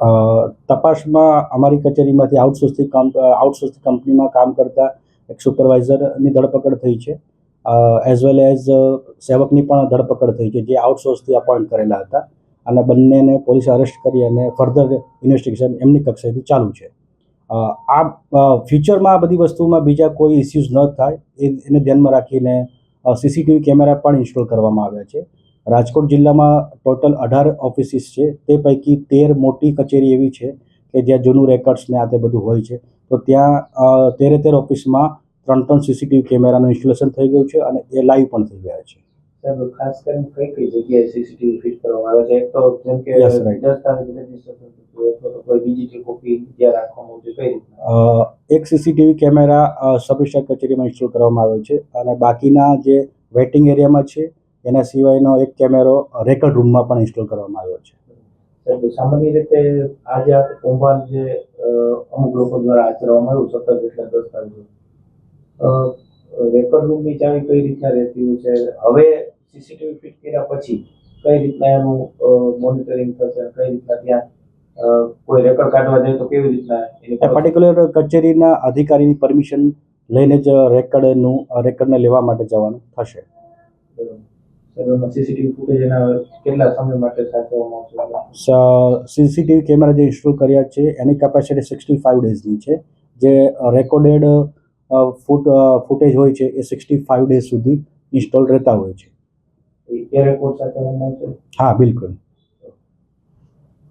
તપાસમાં અમારી કચેરીમાંથી આઉટસોર્સથી કામ આઉટસોર્સની કંપનીમાં કામ કરતા એક સુપરવાઇઝરની ધરપકડ થઈ છે. એઝ વેલ એઝ સેવકની પણ ધરપકડ થઈ છે, જે આઉટસોર્સથી અપોઇન્ટ કરેલા હતા. અને બંનેને પોલીસે અરેસ્ટ કરી અને ફર્ધર ઇન્વેસ્ટિગેશન એમની કક્ષાએથી ચાલુ છે. આ ફ્યુચરમાં આ બધી વસ્તુમાં બીજા કોઈ ઇસ્યુઝ ન થાય એને ધ્યાનમાં રાખીને સીસીટીવી કેમેરા પણ ઇન્સ્ટોલ કરવામાં આવ્યા છે. રાજકોટ જિલ્લામાં ટોટલ અઢાર ઓફિસીસ છે. તે પૈકી તેર મોટી કચેરી એવી છે કે જ્યાં જૂનું રેકર્ડ્સ ને આ તે બધું હોય છે. તો ત્યાં તેરે તેર ઓફિસમાં ત્રણ ત્રણ સીસીટીવી કેમેરાનું ઇન્સ્ટોલેશન થઈ ગયું છે અને એ લાઈવ પણ થઈ ગયા છે. સાહેબ ખાસ કરીને કઈ કઈ જગ્યાએ સીસીટીવી ફિટ કરવામાં આવે છે? એક તો જેમ કે એક સીસીટીવી કેમેરા સબ કચેરીમાં ઇન્સ્ટોલ કરવામાં આવ્યો છે અને બાકીના જે વેઇટિંગ એરિયામાં છે એના સિવાયનો એક કેમેરો રેકર્ડ રૂમમાં પણ ઇન્સ્ટોલ કરવામાં આવ્યો છે. સામાન્ય રીતે આજે આ કૌભાંડ જે અમુક લોકો દ્વારા આચરવામાં આવ્યું સત્તર જેટલા દસ્તાવેજો. રેકોર્ડ રૂમની ચાવી કઈ રીતના રહેતી હોય છે? હવે સીસીટીવી ફિટ કર્યા પછી કઈ રીતના એનું મોનિટરિંગ થશે? કઈ રીતના ત્યાં કોઈ રેકોર્ડ કાઢવા જાય તો કેવી રીતના પર્ટિક્યુલર કચેરીના અધિકારીની પરમિશન લઈને જ રેકર્ડનું રેકર્ડને લેવા માટે જવાનું થશે. સીસીટીવી ફૂટેજ એના કેટલા સમય માટે સાચવવામાં આવશે? સીસીટીવી કેમેરા જે ઇન્સ્ટોલ કર્યા છે એની કેપેસિટી સિક્સટી ફાઇવ ડેઝની છે. જે રેકોર્ડેડ ફૂટ ફૂટેજ હોય છે એ સિક્સટી ફાઇવ ડેઝ સુધી ઇન્સ્ટોલ રહેતા હોય છે. એ રેકોર્ડ સાચવવામાં આવશે? હા બિલકુલ.